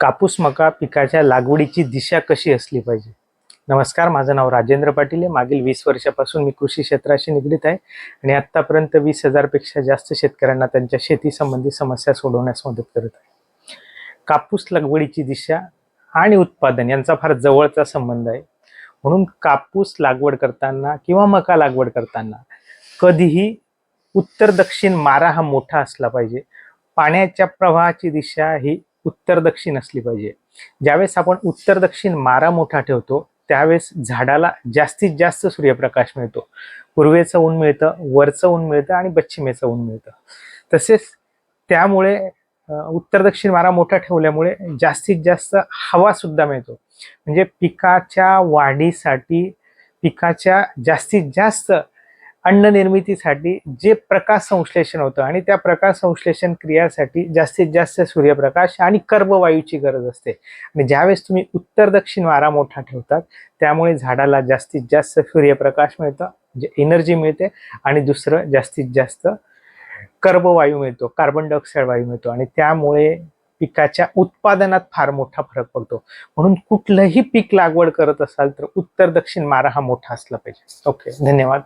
कापूस मका पिकाच्या लागवडीची दिशा कशी असली पाहिजे? नमस्कार माझं नाव राजेंद्र पाटील आहे. मागील वीस वर्षापासून मी कृषी क्षेत्राशी निगडीत आहे आणि आत्तापर्यंत वीस हजारपेक्षा जास्त शेतकऱ्यांना त्यांच्या शेतीसंबंधी समस्या सोडवण्यास मदत करत आहे. कापूस लागवडीची दिशा आणि उत्पादन यांचा फार जवळचा संबंध आहे. म्हणून कापूस लागवड करताना किंवा मका लागवड करताना कधीही उत्तर दक्षिण मारा हा मोठा असला पाहिजे. पाण्याच्या प्रवाहाची दिशा ही उत्तर दक्षिण असली पाहिजे. ज्यावेळेस आपण उत्तर दक्षिण मारा मोठा ठेवतो त्यावेळेस झाडाला जास्तीत जास्त सूर्यप्रकाश मिळतो. पूर्वेचं ऊन मिळतं वरचं ऊन मिळतं आणि पश्चिमेचं ऊन मिळतं. तसेच त्यामुळे उत्तर दक्षिण मारा मोठा ठेवल्यामुळे जास्तीत जास्त हवा सुद्धा मिळतो. म्हणजे पिकाच्या वाढीसाठी पिकाच्या जास्तीत जास्त अन्न निर्मितीसाठी जे प्रकाश संश्लेषण होतं आणि त्या प्रकाश संश्लेषण क्रियासाठी जास्तीत जास्त सूर्यप्रकाश आणि कर्बवायूची गरज असते. आणि ज्यावेळेस तुम्ही उत्तर दक्षिण वारा मोठा ठेवतात त्यामुळे झाडाला जास्तीत जास्त सूर्यप्रकाश मिळतं म्हणजे जे एनर्जी मिळते आणि दुसरं जास्तीत जास्त कर्बवायू मिळतो कार्बन डायऑक्साईड वायू मिळतो आणि त्यामुळे पिकाच्या उत्पादनात फार मोठा फरक पडतो. म्हणून कुठलंही पीक लागवड करत असाल तर उत्तर दक्षिण मारा हा मोठा असला पाहिजे. ओके धन्यवाद.